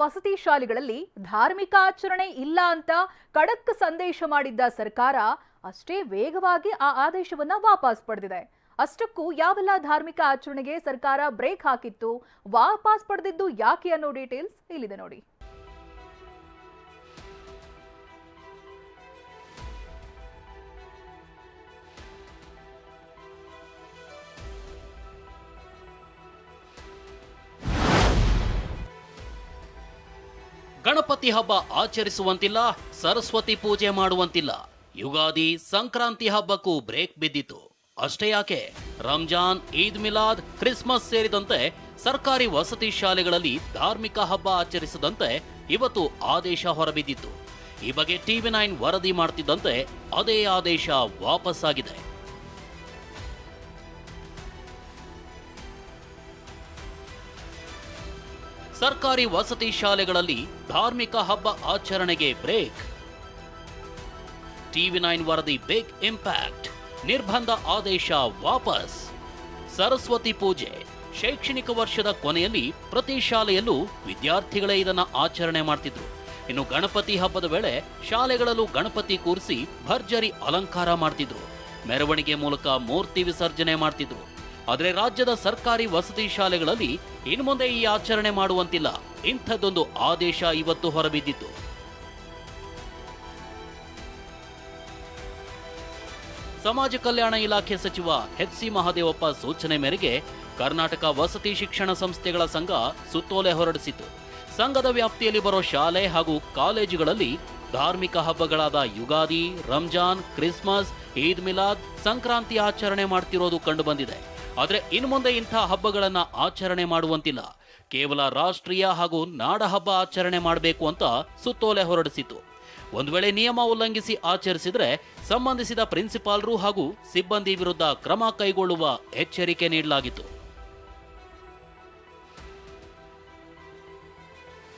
ವಸತಿ ಶಾಲೆಗಳಲ್ಲಿ ಧಾರ್ಮಿಕ ಆಚರಣೆ ಇಲ್ಲ ಅಂತ ಖಡಕ್ ಸಂದೇಶ ಮಾಡಿದ್ದ ಸರ್ಕಾರ ಅಷ್ಟೇ ವೇಗವಾಗಿ ಆ ಆದೇಶವನ್ನ ವಾಪಸ್ ಪಡೆದಿದೆ. ಅಷ್ಟಕ್ಕೂ ಯಾವೆಲ್ಲ ಧಾರ್ಮಿಕ ಆಚರಣೆಗೆ ಸರ್ಕಾರ ಬ್ರೇಕ್ ಹಾಕಿತ್ತು, ವಾಪಸ್ ಪಡೆದಿದ್ದು ಯಾಕೆ ಅನ್ನೋ ಡೀಟೇಲ್ಸ್ ಇಲ್ಲಿದೆ ನೋಡಿ. ಗಣಪತಿ ಹಬ್ಬ ಆಚರಿಸುವಂತಿಲ್ಲ, ಸರಸ್ವತಿ ಪೂಜೆ ಮಾಡುವಂತಿಲ್ಲ. ಯುಗಾದಿ, ಸಂಕ್ರಾಂತಿ ಹಬ್ಬಕ್ಕೂ ಬ್ರೇಕ್ ಬಿದ್ದಿತ್ತು ಅಷ್ಟೇ ಯಾಕೆ? ರಂಜಾನ್, ಈದ್ ಮಿಲಾದ್, ಕ್ರಿಸ್ಮಸ್ ಸೇರಿದಂತೆ ಸರ್ಕಾರಿ ವಸತಿ ಶಾಲೆಗಳಲ್ಲಿ ಧಾರ್ಮಿಕ ಹಬ್ಬ ಆಚರಿಸದಂತೆ ಇವತ್ತು ಆದೇಶ ಹೊರಬಿದ್ದಿತ್ತು. ಈ ಬಗ್ಗೆ ಟಿವಿ ನೈನ್ ವರದಿ ಮಾಡ್ತಿದ್ದಂತೆ ಅದೇ ಆದೇಶ ವಾಪಸ್ಸಾಗಿದೆ. ಸರ್ಕಾರಿ ವಸತಿ ಶಾಲೆಗಳಲ್ಲಿ ಧಾರ್ಮಿಕ ಹಬ್ಬ ಆಚರಣೆಗೆ ಬ್ರೇಕ್. ಟಿವಿ ನೈನ್ ವರದಿ ಬಿಗ್ ಇಂಪ್ಯಾಕ್ಟ್. ನಿರ್ಬಂಧ ಆದೇಶ ವಾಪಸ್. ಸರಸ್ವತಿ ಪೂಜೆ. ಶೈಕ್ಷಣಿಕ ವರ್ಷದ ಕೊನೆಯಲ್ಲಿ ಪ್ರತಿ ಶಾಲೆಯಲ್ಲೂ ವಿದ್ಯಾರ್ಥಿಗಳೇ ಇದನ್ನು ಆಚರಣೆ ಮಾಡ್ತಿದ್ರು. ಇನ್ನು ಗಣಪತಿ ಹಬ್ಬದ ವೇಳೆ ಶಾಲೆಗಳಲ್ಲೂ ಗಣಪತಿ ಕೂರಿಸಿ ಭರ್ಜರಿ ಅಲಂಕಾರ ಮಾಡ್ತಿದ್ರು. ಮೆರವಣಿಗೆ ಮೂಲಕ ಮೂರ್ತಿ ವಿಸರ್ಜನೆ ಮಾಡ್ತಿದ್ರು. ಆದರೆ ರಾಜ್ಯದ ಸರ್ಕಾರಿ ವಸತಿ ಶಾಲೆಗಳಲ್ಲಿ ಇನ್ನು ಮುಂದೆ ಈ ಆಚರಣೆ ಮಾಡುವಂತಿಲ್ಲ. ಇಂಥದ್ದೊಂದು ಆದೇಶ ಇವತ್ತು ಹೊರಬಿದ್ದಿತ್ತು. ಸಮಾಜ ಕಲ್ಯಾಣ ಇಲಾಖೆ ಸಚಿವ ಎಚ್ ಸಿ ಮಹಾದೇವಪ್ಪ ಸೂಚನೆ ಮೇರೆಗೆ ಕರ್ನಾಟಕ ವಸತಿ ಶಿಕ್ಷಣ ಸಂಸ್ಥೆಗಳ ಸಂಘ ಸುತ್ತೋಲೆ ಹೊರಡಿಸಿತು ಸಂಘದ ವ್ಯಾಪ್ತಿಯಲ್ಲಿ ಬರೋ ಶಾಲೆ ಹಾಗೂ ಕಾಲೇಜುಗಳಲ್ಲಿ ಧಾರ್ಮಿಕ ಹಬ್ಬಗಳಾದ ಯುಗಾದಿ, ರಂಜಾನ್, ಕ್ರಿಸ್ಮಸ್, ಈದ್ ಮಿಲಾದ್, ಸಂಕ್ರಾಂತಿ ಆಚರಣೆ ಮಾಡ್ತಿರೋದು ಕಂಡುಬಂದಿದೆ. ಆದರೆ ಇನ್ನು ಮುಂದೆ ಇಂಥ ಹಬ್ಬಗಳನ್ನು ಆಚರಣೆ ಮಾಡುವಂತಿಲ್ಲ. ಕೇವಲ ರಾಷ್ಟ್ರೀಯ ಹಾಗೂ ನಾಡ ಹಬ್ಬ ಆಚರಣೆ ಮಾಡಬೇಕು ಅಂತ ಸುತ್ತೋಲೆ ಹೊರಡಿಸಿತು. ಒಂದು ವೇಳೆ ನಿಯಮ ಉಲ್ಲಂಘಿಸಿ ಆಚರಿಸಿದರೆ ಸಂಬಂಧಿಸಿದ ಪ್ರಿನ್ಸಿಪಾಲ್ರು ಹಾಗೂ ಸಿಬ್ಬಂದಿ ವಿರುದ್ಧ ಕ್ರಮ ಕೈಗೊಳ್ಳುವ ಎಚ್ಚರಿಕೆ ನೀಡಲಾಗಿತ್ತು.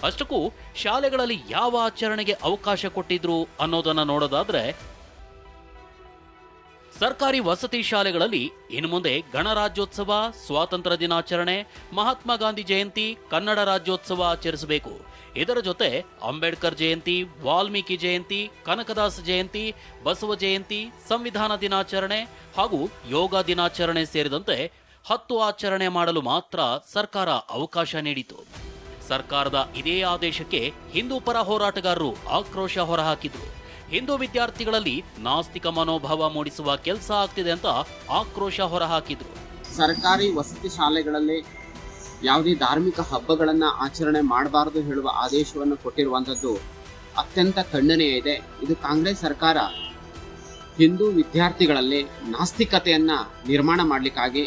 ಅಷ್ಟಕ್ಕೂ ಶಾಲೆಗಳಲ್ಲಿ ಯಾವ ಆಚರಣೆಗೆ ಅವಕಾಶ ಕೊಟ್ಟಿದ್ರು ಅನ್ನೋದನ್ನು ನೋಡೋದಾದ್ರೆ ಸರ್ಕಾರಿ ವಸತಿ ಶಾಲೆಗಳಲ್ಲಿ ಇನ್ನು ಮುಂದೆ ಗಣರಾಜ್ಯೋತ್ಸವ, ಸ್ವಾತಂತ್ರ್ಯ ದಿನಾಚರಣೆ, ಮಹಾತ್ಮ ಗಾಂಧಿ ಜಯಂತಿ, ಕನ್ನಡ ರಾಜ್ಯೋತ್ಸವ ಆಚರಿಸಬೇಕು. ಇದರ ಜೊತೆ ಅಂಬೇಡ್ಕರ್ ಜಯಂತಿ, ವಾಲ್ಮೀಕಿ ಜಯಂತಿ, ಕನಕದಾಸ ಜಯಂತಿ, ಬಸವ ಜಯಂತಿ, ಸಂವಿಧಾನ ದಿನಾಚರಣೆ ಹಾಗೂ ಯೋಗ ದಿನಾಚರಣೆ ಸೇರಿದಂತೆ ಹತ್ತು ಆಚರಣೆ ಮಾಡಲು ಮಾತ್ರ ಸರ್ಕಾರ ಅವಕಾಶ ನೀಡಿತು. ಸರ್ಕಾರದ ಇದೇ ಆದೇಶಕ್ಕೆ ಹಿಂದೂ ಪರ ಹೋರಾಟಗಾರರು ಆಕ್ರೋಶ ಹೊರಹಾಕಿದ್ರು. ಹಿಂದೂ ವಿದ್ಯಾರ್ಥಿಗಳಲ್ಲಿ ನಾಸ್ತಿಕ ಮನೋಭಾವ ಮೂಡಿಸುವ ಕೆಲಸ ಆಗ್ತಿದೆ ಅಂತ ಆಕ್ರೋಶ ಹೊರಹಾಕಿದ್ರು. ಸರ್ಕಾರಿ ವಸತಿ ಶಾಲೆಗಳಲ್ಲಿ ಯಾವುದೇ ಧಾರ್ಮಿಕ ಹಬ್ಬಗಳನ್ನು ಆಚರಣೆ ಮಾಡಬಾರದು ಹೇಳುವ ಆದೇಶವನ್ನು ಕೊಟ್ಟಿರುವಂಥದ್ದು ಅತ್ಯಂತ ಖಂಡನೀಯ ಇದೆ. ಇದು ಕಾಂಗ್ರೆಸ್ ಸರ್ಕಾರ ಹಿಂದೂ ವಿದ್ಯಾರ್ಥಿಗಳಲ್ಲಿ ನಾಸ್ತಿಕತೆಯನ್ನು ನಿರ್ಮಾಣ ಮಾಡಲಿಕ್ಕಾಗಿ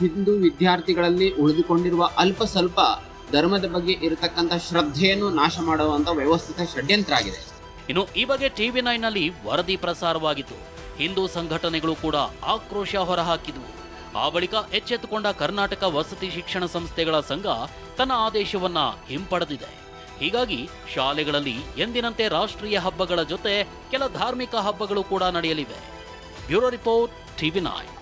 ಹಿಂದೂ ವಿದ್ಯಾರ್ಥಿಗಳಲ್ಲಿ ಉಳಿದುಕೊಂಡಿರುವ ಅಲ್ಪ ಸ್ವಲ್ಪ ಧರ್ಮದ ಬಗ್ಗೆ ಇರತಕ್ಕಂಥ ಶ್ರದ್ಧೆಯನ್ನು ನಾಶ ಮಾಡುವಂಥ ವ್ಯವಸ್ಥಿತ ಷಡ್ಯಂತ್ರ ಆಗಿದೆ. ಇನ್ನು ಈ ಬಗ್ಗೆ ಟಿವಿ ನೈನ್ನಲ್ಲಿ ವರದಿ ಪ್ರಸಾರವಾಗಿತ್ತು. ಹಿಂದೂ ಸಂಘಟನೆಗಳು ಕೂಡ ಆಕ್ರೋಶ ಹೊರಹಾಕಿದವು. ಆ ಬಳಿಕ ಎಚ್ಚೆತ್ತುಕೊಂಡ ಕರ್ನಾಟಕ ವಸತಿ ಶಿಕ್ಷಣ ಸಂಸ್ಥೆಗಳ ಸಂಘ ತನ್ನ ಆದೇಶವನ್ನ ಹಿಂಪಡೆದಿದೆ. ಹೀಗಾಗಿ ಶಾಲೆಗಳಲ್ಲಿ ಎಂದಿನಂತೆ ರಾಷ್ಟ್ರೀಯ ಹಬ್ಬಗಳ ಜೊತೆ ಕೆಲ ಧಾರ್ಮಿಕ ಹಬ್ಬಗಳು ಕೂಡ ನಡೆಯಲಿವೆ. Bureau report TV nine.